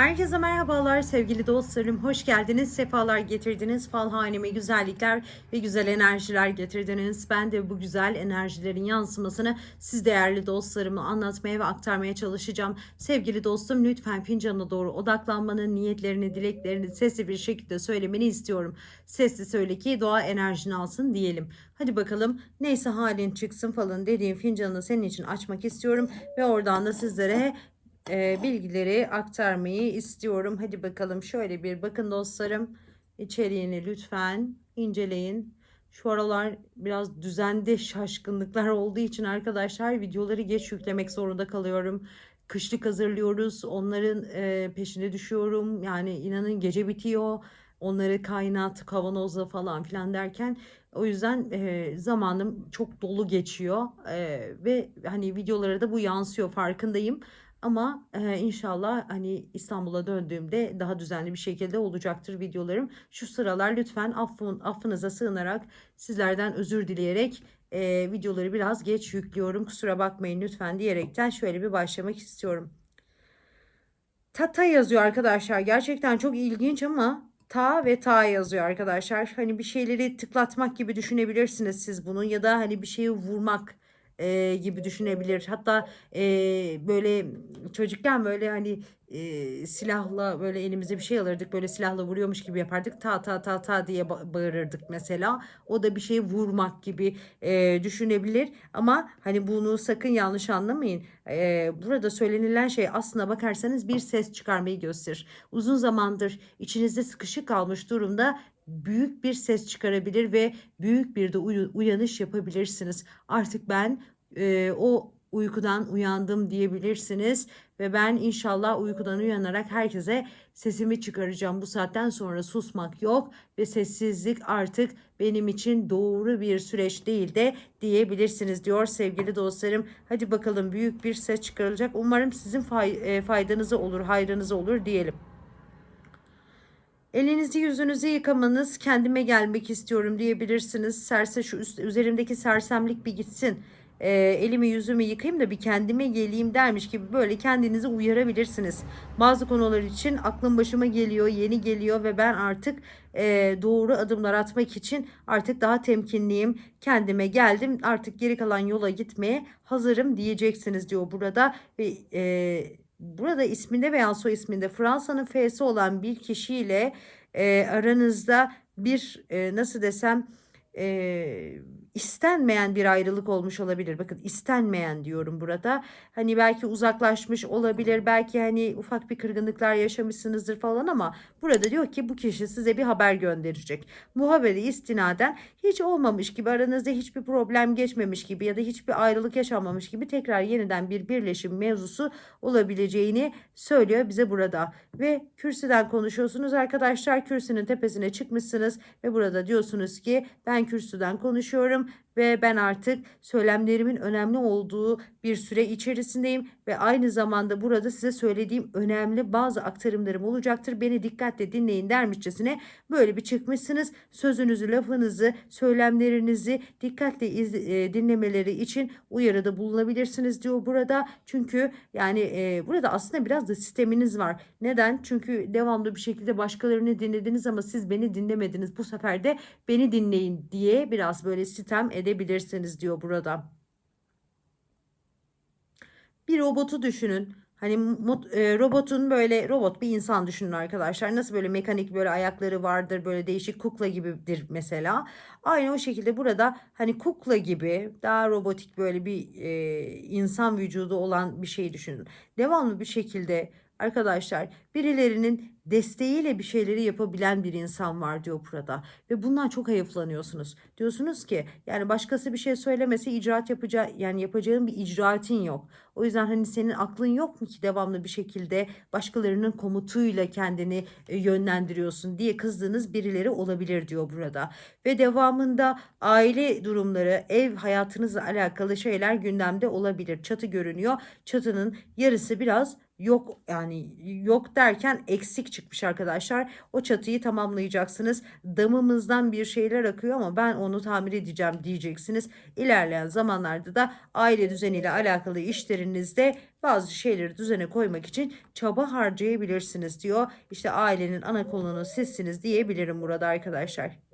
Herkese merhabalar sevgili dostlarım. Hoş geldiniz, sefalar getirdiniz. Fal haneme güzellikler ve güzel enerjiler getirdiniz. Ben de bu güzel enerjilerin yansımasını siz değerli dostlarıma anlatmaya ve aktarmaya çalışacağım. Sevgili dostum lütfen fincana doğru odaklanmanı, niyetlerini, dileklerini sesli bir şekilde söylemeni istiyorum. Sesli söyle ki doğa enerjini alsın diyelim. Hadi bakalım neyse halin çıksın falan dediğim fincanı senin için açmak istiyorum ve oradan da sizlere e, bilgileri aktarmayı istiyorum. Hadi bakalım şöyle bir bakın dostlarım. İçeriğini lütfen inceleyin. Şu aralar biraz düzende şaşkınlıklar olduğu için arkadaşlar videoları geç yüklemek zorunda kalıyorum. Kışlık hazırlıyoruz. Onların e, peşine düşüyorum. Yani inanın gece bitiyor. Onları kaynat, kavanozla falan filan derken o yüzden e, zamanım çok dolu geçiyor E, ve hani videolara da bu yansıyor farkındayım. Ama e, inşallah hani İstanbul'a döndüğümde daha düzenli bir şekilde olacaktır videolarım. Şu sıralar lütfen affın, affınıza sığınarak sizlerden özür dileyerek e, videoları biraz geç yüklüyorum. Kusura bakmayın lütfen diyerekten şöyle bir başlamak istiyorum. Tata yazıyor arkadaşlar. Gerçekten çok ilginç ama ta ve ta yazıyor arkadaşlar. Hani bir şeyleri tıklatmak gibi düşünebilirsiniz siz bunu ya da hani bir şeyi vurmak e, gibi düşünebilir. Hatta e, böyle çocukken böyle hani e, silahla böyle elimize bir şey alırdık. Böyle silahla vuruyormuş gibi yapardık. Ta ta ta ta diye ba- bağırırdık mesela. O da bir şeyi vurmak gibi e, düşünebilir. Ama hani bunu sakın yanlış anlamayın. E, burada söylenilen şey aslına bakarsanız bir ses çıkarmayı gösterir. Uzun zamandır içinizde sıkışık kalmış durumda büyük bir ses çıkarabilir ve büyük bir de uyanış yapabilirsiniz. Artık ben e, o uykudan uyandım diyebilirsiniz ve ben inşallah uykudan uyanarak herkese sesimi çıkaracağım. Bu saatten sonra susmak yok ve sessizlik artık benim için doğru bir süreç değil de diyebilirsiniz diyor sevgili dostlarım. Hadi bakalım büyük bir ses çıkarılacak. Umarım sizin e, faydanıza olur, hayrınıza olur diyelim. Elinizi yüzünüzü yıkamanız, kendime gelmek istiyorum diyebilirsiniz. Serse şu üst, üzerimdeki sersemlik bir gitsin. Ee, elimi yüzümü yıkayayım da bir kendime geleyim dermiş gibi böyle kendinizi uyarabilirsiniz. Bazı konular için aklım başıma geliyor, yeni geliyor ve ben artık e, doğru adımlar atmak için artık daha temkinliyim. Kendime geldim, artık geri kalan yola gitmeye hazırım diyeceksiniz diyor burada ve e, burada isminde veya soy isminde Fransa'nın F'si olan bir kişiyle e, aranızda bir e, nasıl desem e, istenmeyen bir ayrılık olmuş olabilir. Bakın istenmeyen diyorum burada. Hani belki uzaklaşmış olabilir. Belki hani ufak bir kırgınlıklar yaşamışsınızdır falan ama burada diyor ki bu kişi size bir haber gönderecek. Bu haberi istinaden hiç olmamış gibi aranızda hiçbir problem geçmemiş gibi ya da hiçbir ayrılık yaşanmamış gibi tekrar yeniden bir birleşim mevzusu olabileceğini söylüyor bize burada. Ve kürsüden konuşuyorsunuz arkadaşlar. Kürsünün tepesine çıkmışsınız ve burada diyorsunuz ki ben kürsüden konuşuyorum from ve ben artık söylemlerimin önemli olduğu bir süre içerisindeyim ve aynı zamanda burada size söylediğim önemli bazı aktarımlarım olacaktır. Beni dikkatle dinleyin dermişçesine böyle bir çıkmışsınız. Sözünüzü, lafınızı, söylemlerinizi dikkatle iz, e, dinlemeleri için uyarıda bulunabilirsiniz diyor burada. Çünkü yani e, burada aslında biraz da sisteminiz var. Neden? Çünkü devamlı bir şekilde başkalarını dinlediniz ama siz beni dinlemediniz. Bu sefer de beni dinleyin diye biraz böyle sitem edebilirsiniz diyor burada. Bir robotu düşünün. Hani e, robotun böyle robot bir insan düşünün arkadaşlar. Nasıl böyle mekanik böyle ayakları vardır böyle değişik kukla gibidir mesela. Aynı o şekilde burada hani kukla gibi daha robotik böyle bir e, insan vücudu olan bir şey düşünün. Devamlı bir şekilde arkadaşlar birilerinin desteğiyle bir şeyleri yapabilen bir insan var diyor burada. Ve bundan çok hayıflanıyorsunuz. Diyorsunuz ki yani başkası bir şey söylemese icraat yapacağı yani yapacağın bir icraatin yok. O yüzden hani senin aklın yok mu ki devamlı bir şekilde başkalarının komutuyla kendini e, yönlendiriyorsun diye kızdığınız birileri olabilir diyor burada. Ve devamında aile durumları, ev hayatınızla alakalı şeyler gündemde olabilir. Çatı görünüyor. Çatının yarısı biraz yok yani yok derken eksik çıkmış arkadaşlar. O çatıyı tamamlayacaksınız. Damımızdan bir şeyler akıyor ama ben onu tamir edeceğim diyeceksiniz. İlerleyen zamanlarda da aile düzeniyle alakalı işlerinizde bazı şeyleri düzene koymak için çaba harcayabilirsiniz diyor. İşte ailenin ana kolunu sizsiniz diyebilirim burada arkadaşlar.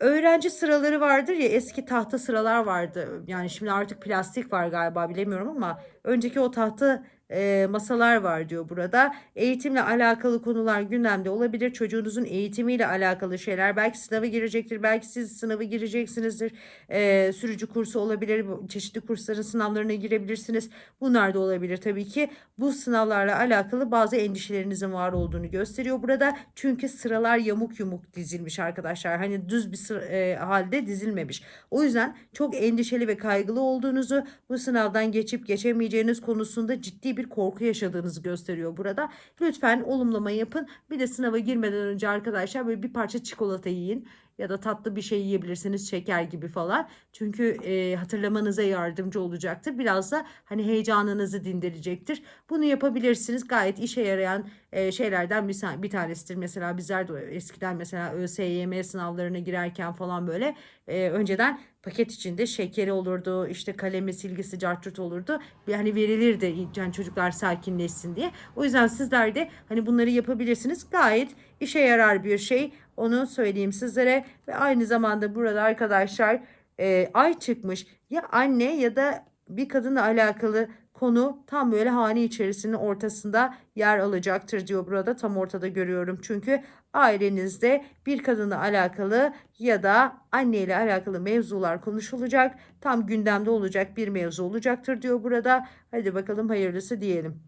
Öğrenci sıraları vardır ya eski tahta sıralar vardı. Yani şimdi artık plastik var galiba bilemiyorum ama önceki o tahta e, masalar var diyor burada. Eğitimle alakalı konular gündemde olabilir. Çocuğunuzun eğitimiyle alakalı şeyler. Belki sınava girecektir. Belki siz sınavı gireceksinizdir. E, sürücü kursu olabilir. Çeşitli kursların sınavlarına girebilirsiniz. Bunlar da olabilir tabii ki. Bu sınavlarla alakalı bazı endişelerinizin var olduğunu gösteriyor burada. Çünkü sıralar yamuk yumuk dizilmiş arkadaşlar. Hani düz bir sıra, e, halde dizilmemiş. O yüzden çok endişeli ve kaygılı olduğunuzu, bu sınavdan geçip geçemeyeceğiniz konusunda ciddi bir korku yaşadığınızı gösteriyor burada. Lütfen olumlama yapın. Bir de sınava girmeden önce arkadaşlar böyle bir parça çikolata yiyin ya da tatlı bir şey yiyebilirsiniz şeker gibi falan. Çünkü e, hatırlamanıza yardımcı olacaktır. Biraz da hani heyecanınızı dindirecektir. Bunu yapabilirsiniz. Gayet işe yarayan e, şeylerden bir, bir tanesidir. Mesela bizler de eskiden mesela ÖSYM sınavlarına girerken falan böyle e, önceden paket içinde şekeri olurdu, işte kalemi, silgisi, cartçut olurdu. Yani verilirdi yani çocuklar sakinleşsin diye. O yüzden sizler de hani bunları yapabilirsiniz. Gayet işe yarar bir şey. Onu söyleyeyim sizlere. Ve aynı zamanda burada arkadaşlar e, ay çıkmış. Ya anne ya da bir kadınla alakalı konu tam böyle hane içerisinin ortasında yer alacaktır diyor burada. Tam ortada görüyorum. Çünkü ailenizde bir kadınla alakalı ya da anne ile alakalı mevzular konuşulacak. Tam gündemde olacak bir mevzu olacaktır diyor burada. Hadi bakalım hayırlısı diyelim.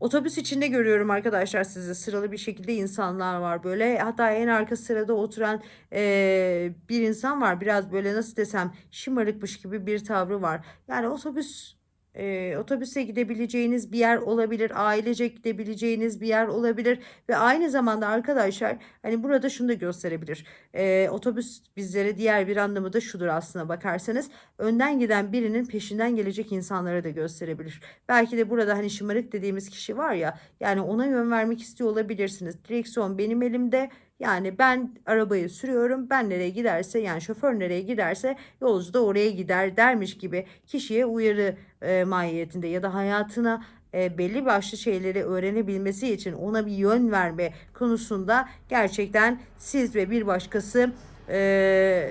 Otobüs içinde görüyorum arkadaşlar sizi. Sıralı bir şekilde insanlar var böyle. Hatta en arka sırada oturan e, bir insan var. Biraz böyle nasıl desem şımarıkmış gibi bir tavrı var. Yani otobüs e, otobüse gidebileceğiniz bir yer olabilir, ailece gidebileceğiniz bir yer olabilir ve aynı zamanda arkadaşlar hani burada şunu da gösterebilir. E, otobüs bizlere diğer bir anlamı da şudur aslına bakarsanız önden giden birinin peşinden gelecek insanlara da gösterebilir. Belki de burada hani şımarık dediğimiz kişi var ya yani ona yön vermek istiyor olabilirsiniz. Direksiyon benim elimde yani ben arabayı sürüyorum. Ben nereye giderse yani şoför nereye giderse yolcu da oraya gider dermiş gibi kişiye uyarı e, mahiyetinde ya da hayatına e, belli başlı şeyleri öğrenebilmesi için ona bir yön verme konusunda gerçekten siz ve bir başkası e,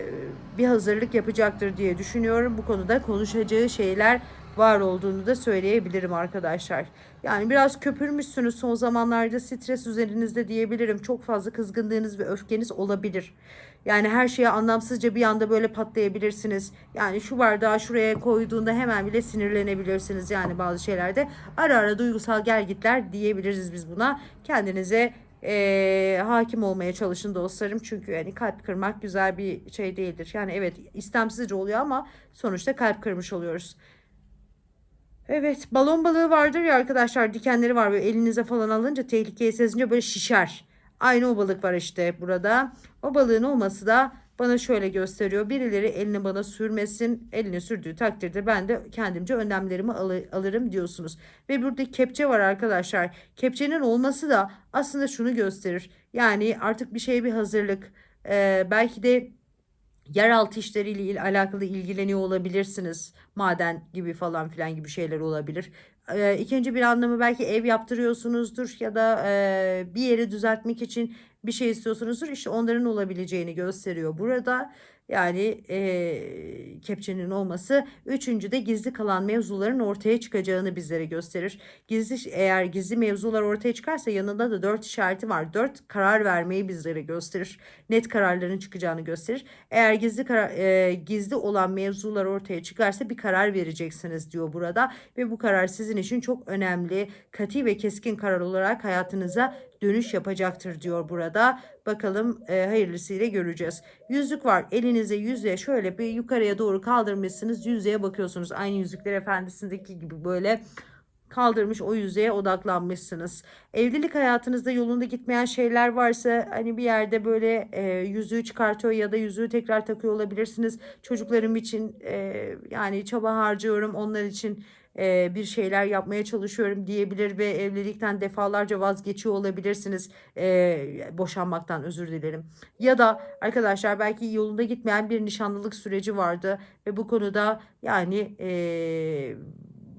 bir hazırlık yapacaktır diye düşünüyorum. Bu konuda konuşacağı şeyler var olduğunu da söyleyebilirim arkadaşlar. Yani biraz köpürmüşsünüz son zamanlarda stres üzerinizde diyebilirim. Çok fazla kızgınlığınız ve öfkeniz olabilir. Yani her şeye anlamsızca bir anda böyle patlayabilirsiniz. Yani şu bardağı şuraya koyduğunda hemen bile sinirlenebilirsiniz. Yani bazı şeylerde ara ara duygusal gelgitler diyebiliriz biz buna. Kendinize e, hakim olmaya çalışın dostlarım. Çünkü yani kalp kırmak güzel bir şey değildir. Yani evet istemsizce oluyor ama sonuçta kalp kırmış oluyoruz. Evet balon balığı vardır ya arkadaşlar dikenleri var böyle elinize falan alınca tehlikeye sezince böyle şişer. Aynı o balık var işte burada. O balığın olması da bana şöyle gösteriyor. Birileri elini bana sürmesin. Elini sürdüğü takdirde ben de kendimce önlemlerimi alırım diyorsunuz. Ve burada kepçe var arkadaşlar. Kepçenin olması da aslında şunu gösterir. Yani artık bir şeye bir hazırlık. Ee, belki de yeraltı işleriyle alakalı ilgileniyor olabilirsiniz. Maden gibi falan filan gibi şeyler olabilir. E, ikinci bir anlamı belki ev yaptırıyorsunuzdur ya da e, bir yeri düzeltmek için bir şey istiyorsunuzdur. İşte onların olabileceğini gösteriyor burada. Yani e, kepçenin olması. Üçüncü de gizli kalan mevzuların ortaya çıkacağını bizlere gösterir. Gizli eğer gizli mevzular ortaya çıkarsa yanında da dört işareti var. Dört karar vermeyi bizlere gösterir. Net kararların çıkacağını gösterir. Eğer gizli karar, e, gizli olan mevzular ortaya çıkarsa bir karar vereceksiniz diyor burada. Ve bu karar sizin için çok önemli. Kati ve keskin karar olarak hayatınıza dönüş yapacaktır diyor burada. Bakalım e, hayırlısıyla göreceğiz. Yüzük var. Elinize yüzüğe şöyle bir yukarıya doğru kaldırmışsınız. Yüzüğe bakıyorsunuz. Aynı Yüzükler Efendisi'ndeki gibi böyle kaldırmış o yüzeye odaklanmışsınız. Evlilik hayatınızda yolunda gitmeyen şeyler varsa hani bir yerde böyle e, yüzüğü çıkartıyor ya da yüzüğü tekrar takıyor olabilirsiniz. Çocuklarım için e, yani çaba harcıyorum onlar için e, bir şeyler yapmaya çalışıyorum diyebilir ve evlilikten defalarca vazgeçiyor olabilirsiniz. E, boşanmaktan özür dilerim. Ya da arkadaşlar belki yolunda gitmeyen bir nişanlılık süreci vardı ve bu konuda yani e,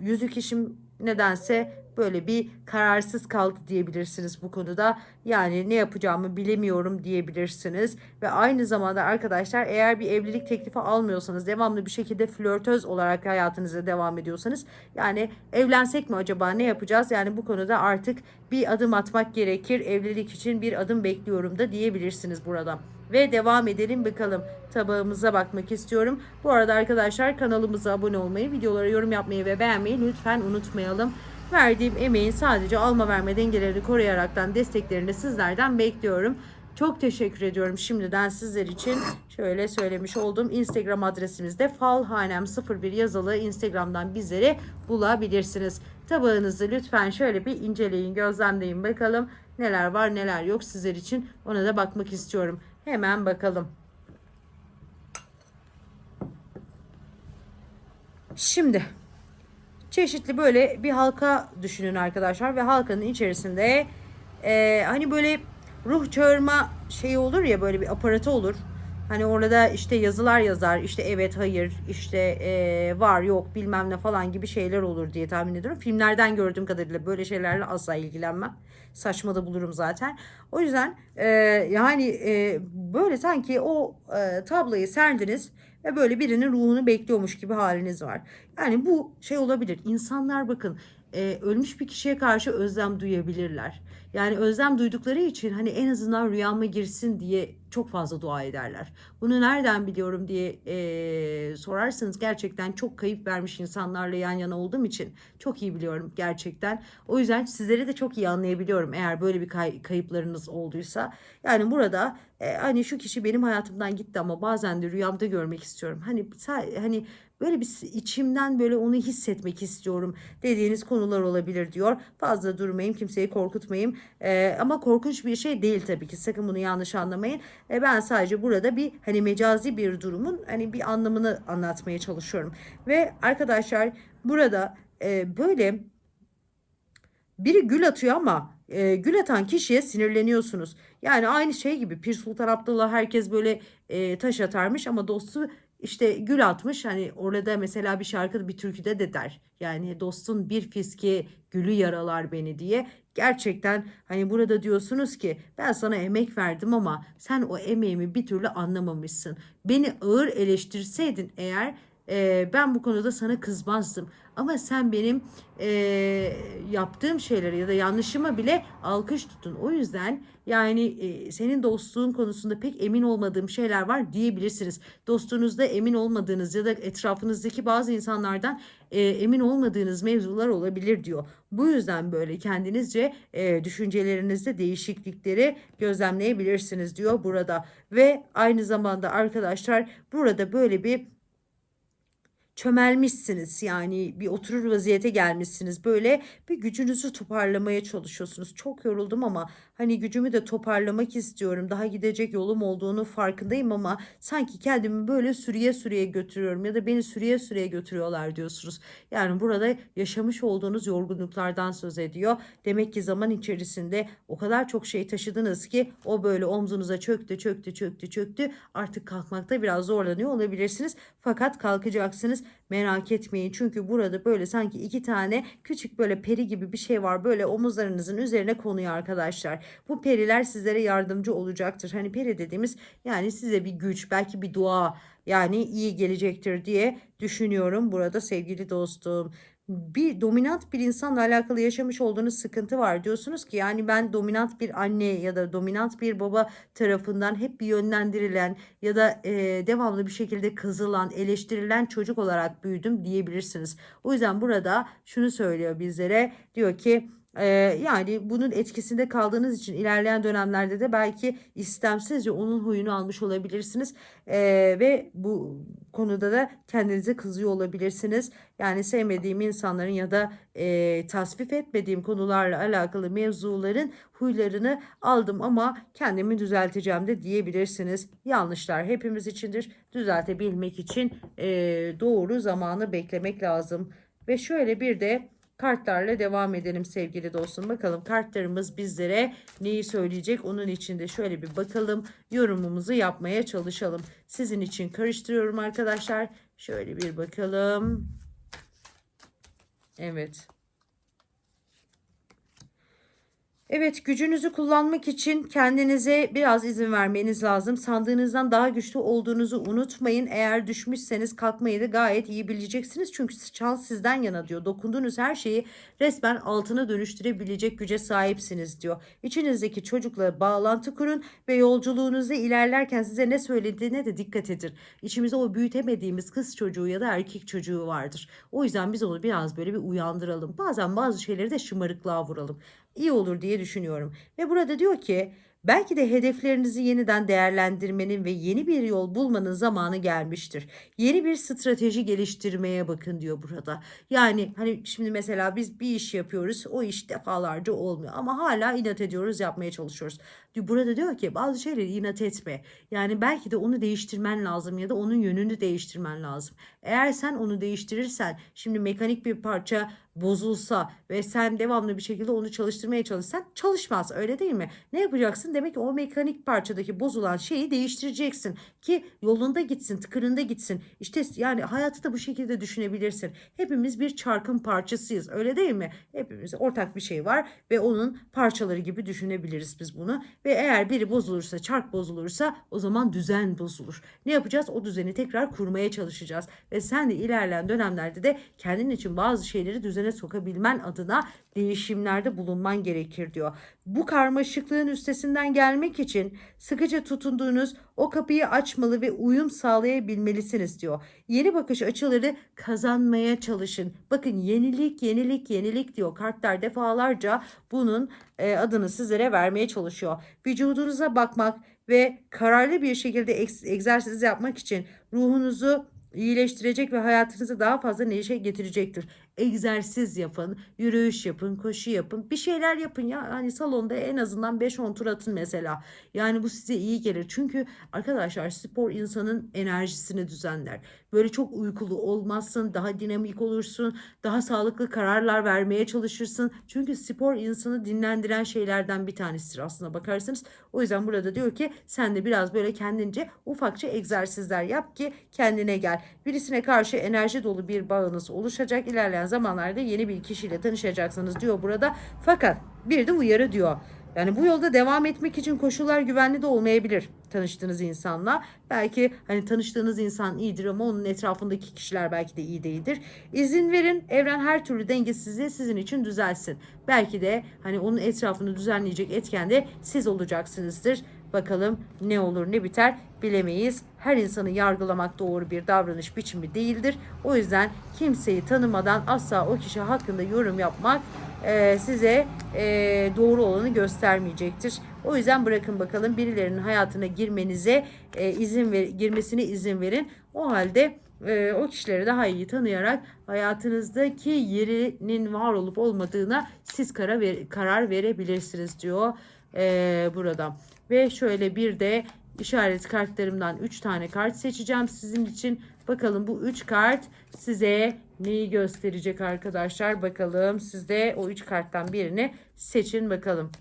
yüzük işim nedense böyle bir kararsız kaldı diyebilirsiniz bu konuda. Yani ne yapacağımı bilemiyorum diyebilirsiniz. Ve aynı zamanda arkadaşlar eğer bir evlilik teklifi almıyorsanız devamlı bir şekilde flörtöz olarak hayatınıza devam ediyorsanız yani evlensek mi acaba ne yapacağız? Yani bu konuda artık bir adım atmak gerekir. Evlilik için bir adım bekliyorum da diyebilirsiniz burada. Ve devam edelim bakalım tabağımıza bakmak istiyorum. Bu arada arkadaşlar kanalımıza abone olmayı, videolara yorum yapmayı ve beğenmeyi lütfen unutmayalım. Verdiğim emeğin sadece alma verme dengelerini koruyaraktan desteklerini sizlerden bekliyorum. Çok teşekkür ediyorum şimdiden sizler için. Şöyle söylemiş oldum. Instagram adresimizde falhanem01 yazılı Instagram'dan bizleri bulabilirsiniz. Tabağınızı lütfen şöyle bir inceleyin, gözlemleyin bakalım neler var neler yok sizler için. Ona da bakmak istiyorum. Hemen bakalım. Şimdi çeşitli böyle bir halka düşünün arkadaşlar ve halkanın içerisinde e, hani böyle ruh çağırma şeyi olur ya böyle bir aparatı olur. Hani orada işte yazılar yazar işte evet hayır işte e, var yok bilmem ne falan gibi şeyler olur diye tahmin ediyorum. Filmlerden gördüğüm kadarıyla böyle şeylerle asla ilgilenmem. Saçma da bulurum zaten. O yüzden e, yani e, böyle sanki o e, tabloyu serdiniz ve böyle birinin ruhunu bekliyormuş gibi haliniz var. Yani bu şey olabilir. İnsanlar bakın e, ölmüş bir kişiye karşı özlem duyabilirler. Yani özlem duydukları için hani en azından rüyama girsin diye çok fazla dua ederler. Bunu nereden biliyorum diye e, sorarsanız gerçekten çok kayıp vermiş insanlarla yan yana olduğum için çok iyi biliyorum gerçekten. O yüzden sizleri de çok iyi anlayabiliyorum eğer böyle bir kay- kayıplarınız olduysa. Yani burada e, hani şu kişi benim hayatımdan gitti ama bazen de rüyamda görmek istiyorum. Hani hani böyle bir içimden böyle onu hissetmek istiyorum dediğiniz konular olabilir diyor. Fazla durmayayım, kimseyi korkutmayayım. E, ama korkunç bir şey değil tabii ki. Sakın bunu yanlış anlamayın. E, ben sadece burada bir hani mecazi bir durumun hani bir anlamını anlatmaya çalışıyorum. Ve arkadaşlar burada e, böyle biri gül atıyor ama e, gül atan kişiye sinirleniyorsunuz. Yani aynı şey gibi Pir Sultan Abdullah herkes böyle e, taş atarmış ama dostu işte gül atmış hani orada mesela bir şarkıda bir türküde de der. Yani dostun bir fiske gülü yaralar beni diye. Gerçekten hani burada diyorsunuz ki ben sana emek verdim ama sen o emeğimi bir türlü anlamamışsın. Beni ağır eleştirseydin eğer e, ben bu konuda sana kızmazdım. Ama sen benim e, yaptığım şeyleri ya da yanlışıma bile alkış tutun. O yüzden yani e, senin dostluğun konusunda pek emin olmadığım şeyler var diyebilirsiniz. Dostluğunuzda emin olmadığınız ya da etrafınızdaki bazı insanlardan e, emin olmadığınız mevzular olabilir diyor. Bu yüzden böyle kendinizce e, düşüncelerinizde değişiklikleri gözlemleyebilirsiniz diyor burada. Ve aynı zamanda arkadaşlar burada böyle bir çömelmişsiniz. Yani bir oturur vaziyete gelmişsiniz. Böyle bir gücünüzü toparlamaya çalışıyorsunuz. Çok yoruldum ama hani gücümü de toparlamak istiyorum daha gidecek yolum olduğunu farkındayım ama sanki kendimi böyle sürüye sürüye götürüyorum ya da beni sürüye sürüye götürüyorlar diyorsunuz. Yani burada yaşamış olduğunuz yorgunluklardan söz ediyor. Demek ki zaman içerisinde o kadar çok şey taşıdınız ki o böyle omzunuza çöktü çöktü çöktü çöktü. Artık kalkmakta biraz zorlanıyor olabilirsiniz. Fakat kalkacaksınız Merak etmeyin çünkü burada böyle sanki iki tane küçük böyle peri gibi bir şey var. Böyle omuzlarınızın üzerine konuyor arkadaşlar. Bu periler sizlere yardımcı olacaktır. Hani peri dediğimiz yani size bir güç belki bir dua yani iyi gelecektir diye düşünüyorum burada sevgili dostum bir dominant bir insanla alakalı yaşamış olduğunuz sıkıntı var diyorsunuz ki yani ben dominant bir anne ya da dominant bir baba tarafından hep bir yönlendirilen ya da e, devamlı bir şekilde kızılan eleştirilen çocuk olarak büyüdüm diyebilirsiniz. O yüzden burada şunu söylüyor bizlere diyor ki ee, yani bunun etkisinde kaldığınız için ilerleyen dönemlerde de belki istemsizce onun huyunu almış olabilirsiniz ee, ve bu konuda da kendinize kızıyor olabilirsiniz. Yani sevmediğim insanların ya da e, tasvip etmediğim konularla alakalı mevzuların huylarını aldım ama kendimi düzelteceğim de diyebilirsiniz. Yanlışlar hepimiz içindir. Düzeltebilmek için e, doğru zamanı beklemek lazım Ve şöyle bir de kartlarla devam edelim sevgili dostum. Bakalım kartlarımız bizlere neyi söyleyecek? Onun için de şöyle bir bakalım. Yorumumuzu yapmaya çalışalım. Sizin için karıştırıyorum arkadaşlar. Şöyle bir bakalım. Evet. Evet, gücünüzü kullanmak için kendinize biraz izin vermeniz lazım. Sandığınızdan daha güçlü olduğunuzu unutmayın. Eğer düşmüşseniz kalkmayı da gayet iyi bileceksiniz. Çünkü şans sizden yana diyor. Dokunduğunuz her şeyi resmen altına dönüştürebilecek güce sahipsiniz diyor. İçinizdeki çocukla bağlantı kurun ve yolculuğunuzda ilerlerken size ne söylediğine de dikkat edin. İçimizde o büyütemediğimiz kız çocuğu ya da erkek çocuğu vardır. O yüzden biz onu biraz böyle bir uyandıralım. Bazen bazı şeyleri de şımarıklığa vuralım iyi olur diye düşünüyorum. Ve burada diyor ki belki de hedeflerinizi yeniden değerlendirmenin ve yeni bir yol bulmanın zamanı gelmiştir. Yeni bir strateji geliştirmeye bakın diyor burada. Yani hani şimdi mesela biz bir iş yapıyoruz. O iş defalarca olmuyor ama hala inat ediyoruz, yapmaya çalışıyoruz. Burada diyor ki bazı şeyleri inat etme. Yani belki de onu değiştirmen lazım ya da onun yönünü değiştirmen lazım. Eğer sen onu değiştirirsen şimdi mekanik bir parça bozulsa ve sen devamlı bir şekilde onu çalıştırmaya çalışsan çalışmaz öyle değil mi? Ne yapacaksın? Demek ki o mekanik parçadaki bozulan şeyi değiştireceksin ki yolunda gitsin, tıkırında gitsin. İşte yani hayatı da bu şekilde düşünebilirsin. Hepimiz bir çarkın parçasıyız öyle değil mi? Hepimiz ortak bir şey var ve onun parçaları gibi düşünebiliriz biz bunu. Ve eğer biri bozulursa, çark bozulursa o zaman düzen bozulur. Ne yapacağız? O düzeni tekrar kurmaya çalışacağız. Ve sen de ilerleyen dönemlerde de kendin için bazı şeyleri düzene sokabilmen adına değişimlerde bulunman gerekir diyor. Bu karmaşıklığın üstesinden gelmek için sıkıca tutunduğunuz o kapıyı açmalı ve uyum sağlayabilmelisiniz diyor. Yeni bakış açıları kazanmaya çalışın. Bakın yenilik, yenilik, yenilik diyor. Kartlar defalarca bunun e, adını sizlere vermeye çalışıyor. Vücudunuza bakmak ve kararlı bir şekilde egzersiz yapmak için ruhunuzu iyileştirecek ve hayatınızı daha fazla neşe getirecektir egzersiz yapın, yürüyüş yapın, koşu yapın, bir şeyler yapın ya. Hani salonda en azından 5-10 tur atın mesela. Yani bu size iyi gelir. Çünkü arkadaşlar spor insanın enerjisini düzenler. Böyle çok uykulu olmazsın, daha dinamik olursun, daha sağlıklı kararlar vermeye çalışırsın. Çünkü spor insanı dinlendiren şeylerden bir tanesidir aslında bakarsanız. O yüzden burada diyor ki sen de biraz böyle kendince ufakça egzersizler yap ki kendine gel. Birisine karşı enerji dolu bir bağınız oluşacak. İlerleyen zamanlarda yeni bir kişiyle tanışacaksınız diyor burada. Fakat bir de uyarı diyor. Yani bu yolda devam etmek için koşullar güvenli de olmayabilir tanıştığınız insanla. Belki hani tanıştığınız insan iyidir ama onun etrafındaki kişiler belki de iyi değildir. İzin verin evren her türlü dengesizliği sizin için düzelsin. Belki de hani onun etrafını düzenleyecek etken de siz olacaksınızdır. Bakalım ne olur ne biter bilemeyiz. Her insanı yargılamak doğru bir davranış biçimi değildir. O yüzden kimseyi tanımadan asla o kişi hakkında yorum yapmak e, size e, doğru olanı göstermeyecektir. O yüzden bırakın bakalım birilerinin hayatına girmenize e, izin ver, girmesine izin verin. O halde e, o kişileri daha iyi tanıyarak hayatınızdaki yerinin var olup olmadığına siz karar, ver, karar verebilirsiniz diyor e, burada. Ve şöyle bir de işaret kartlarımdan 3 tane kart seçeceğim sizin için. Bakalım bu 3 kart size neyi gösterecek arkadaşlar. Bakalım siz de o 3 karttan birini seçin bakalım.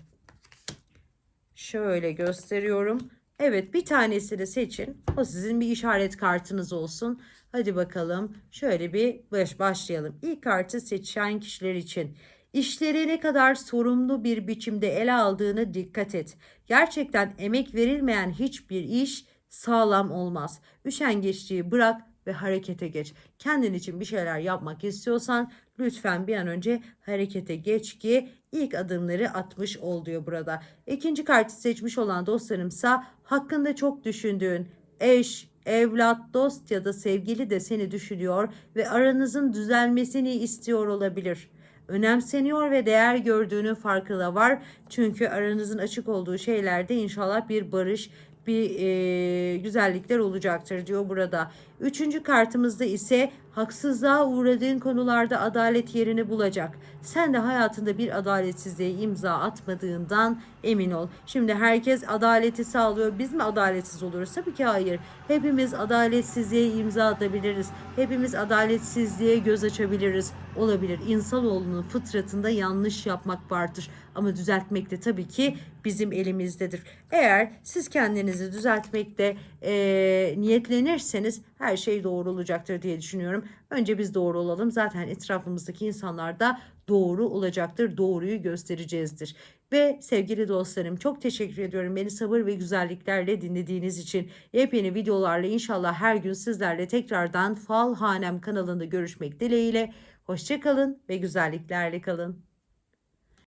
Şöyle gösteriyorum. Evet bir tanesini seçin. O sizin bir işaret kartınız olsun. Hadi bakalım şöyle bir baş başlayalım. İlk kartı seçen kişiler için İşleri ne kadar sorumlu bir biçimde ele aldığını dikkat et. Gerçekten emek verilmeyen hiçbir iş sağlam olmaz. Üşengeçliği bırak ve harekete geç. Kendin için bir şeyler yapmak istiyorsan lütfen bir an önce harekete geç ki ilk adımları atmış ol diyor burada. İkinci kartı seçmiş olan dostlarımsa hakkında çok düşündüğün eş, evlat, dost ya da sevgili de seni düşünüyor ve aranızın düzelmesini istiyor olabilir önemseniyor ve değer gördüğünün farkında var. Çünkü aranızın açık olduğu şeylerde inşallah bir barış, bir e, güzellikler olacaktır diyor burada. Üçüncü kartımızda ise haksızlığa uğradığın konularda adalet yerini bulacak. Sen de hayatında bir adaletsizliğe imza atmadığından emin ol. Şimdi herkes adaleti sağlıyor. Biz mi adaletsiz oluruz? Tabii ki hayır. Hepimiz adaletsizliğe imza atabiliriz. Hepimiz adaletsizliğe göz açabiliriz. Olabilir. İnsanoğlunun fıtratında yanlış yapmak vardır. Ama düzeltmek de tabii ki bizim elimizdedir. Eğer siz kendinizi düzeltmekte eee, niyetlenirseniz her şey doğru olacaktır diye düşünüyorum. Önce biz doğru olalım. Zaten etrafımızdaki insanlar da doğru olacaktır. Doğruyu göstereceğizdir. Ve sevgili dostlarım çok teşekkür ediyorum beni sabır ve güzelliklerle dinlediğiniz için. Yepyeni videolarla inşallah her gün sizlerle tekrardan Fal Hanem kanalında görüşmek dileğiyle. Hoşçakalın ve güzelliklerle kalın.